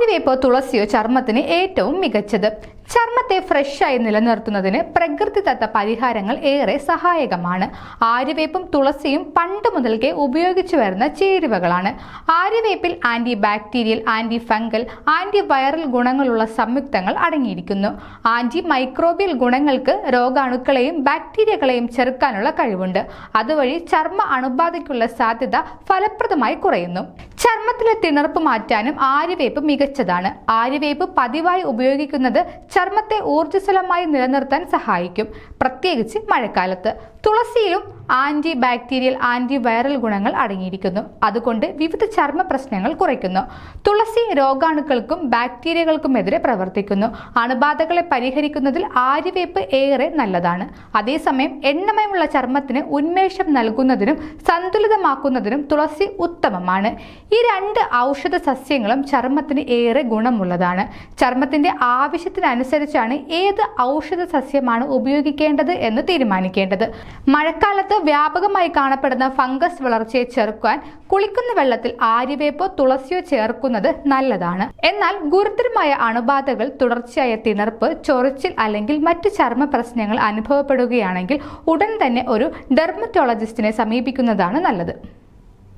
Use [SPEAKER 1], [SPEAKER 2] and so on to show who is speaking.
[SPEAKER 1] ആര്യവേപ്പോ തുളസിയോ ചർമ്മത്തിന് ഏറ്റവും മികച്ചത്. ചർമ്മത്തെ ഫ്രഷായി നിലനിർത്തുന്നതിന് പ്രകൃതിദത്ത പരിഹാരങ്ങൾ ഏറെ സഹായകമാണ്. ആര്യവേപ്പും തുളസിയും പണ്ട് മുതൽക്കേ ഉപയോഗിച്ചു വരുന്ന ചേരുവകളാണ്. ആര്യവേപ്പിൽ anti bacterial anti fungal anti viral ഗുണങ്ങളുള്ള സംയുക്തങ്ങൾ അടങ്ങിയിരിക്കുന്നു. ആന്റി മൈക്രോബിയൽ ഗുണങ്ങൾക്ക് രോഗാണുക്കളെയും ബാക്ടീരിയകളെയും ചെറുക്കാനുള്ള കഴിവുണ്ട്. അതുവഴി ചർമ്മ അണുബാധയ്ക്കുള്ള സാധ്യത ഫലപ്രദമായി കുറയുന്നു. ചർമ്മത്തിലെ തിണർപ്പ് മാറ്റാനും ആര്യവേപ്പ് മികച്ചതാണ്. ആര്യവേപ്പ് പതിവായി ഉപയോഗിക്കുന്നത് ചർമ്മത്തെ ഊർജസ്വലമായി നിലനിർത്താൻ സഹായിക്കും. പ്രത്യേകിച്ച് മഴക്കാലത്ത്. തുളസിയിലും ആന്റി ബാക്ടീരിയൽ ആന്റി വൈറൽ ഗുണങ്ങൾ അടങ്ങിയിരിക്കുന്നു. അതുകൊണ്ട് വിവിധ ചർമ്മ പ്രശ്നങ്ങൾ കുറയ്ക്കുന്നു. തുളസി രോഗാണുക്കൾക്കും ബാക്ടീരിയകൾക്കുമെതിരെ പ്രവർത്തിക്കുന്നു. അണുബാധകളെ പരിഹരിക്കുന്നതിൽ ആര്യവേപ്പ് ഏറെ നല്ലതാണ്. അതേസമയം എണ്ണമയമുള്ള ചർമ്മത്തിന് ഉന്മേഷം നൽകുന്നതിനും സന്തുലിതമാക്കുന്നതിനും തുളസി ഉത്തമമാണ്. ഈ രണ്ട് ഔഷധ സസ്യങ്ങളും ചർമ്മത്തിന് ഏറെ ഗുണമുള്ളതാണ്. ചർമ്മത്തിന്റെ ആവശ്യത്തിനനുസരിച്ചാണ് ഏത് ഔഷധ സസ്യമാണ് ഉപയോഗിക്കേണ്ടത് എന്ന് തീരുമാനിക്കേണ്ടത്. മഴക്കാലത്ത് വ്യാപകമായി കാണപ്പെടുന്ന ഫംഗസ് വളർച്ചയെ ചെറുക്കാൻ കുളിക്കുന്ന വെള്ളത്തിൽ ആര്യവേപ്പോ തുളസിയോ ചേർക്കുന്നത് നല്ലതാണ്. എന്നാൽ ഗുരുതരമായ അണുബാധകൾ തുടർച്ചയായ തിണർപ്പ് ചൊറിച്ചിൽ അല്ലെങ്കിൽ മറ്റ് ചർമ്മ പ്രശ്നങ്ങൾ അനുഭവപ്പെടുകയാണെങ്കിൽ ഉടൻ തന്നെ ഒരു ഡെർമറ്റോളജിസ്റ്റിനെ സമീപിക്കുന്നതാണ് നല്ലത്.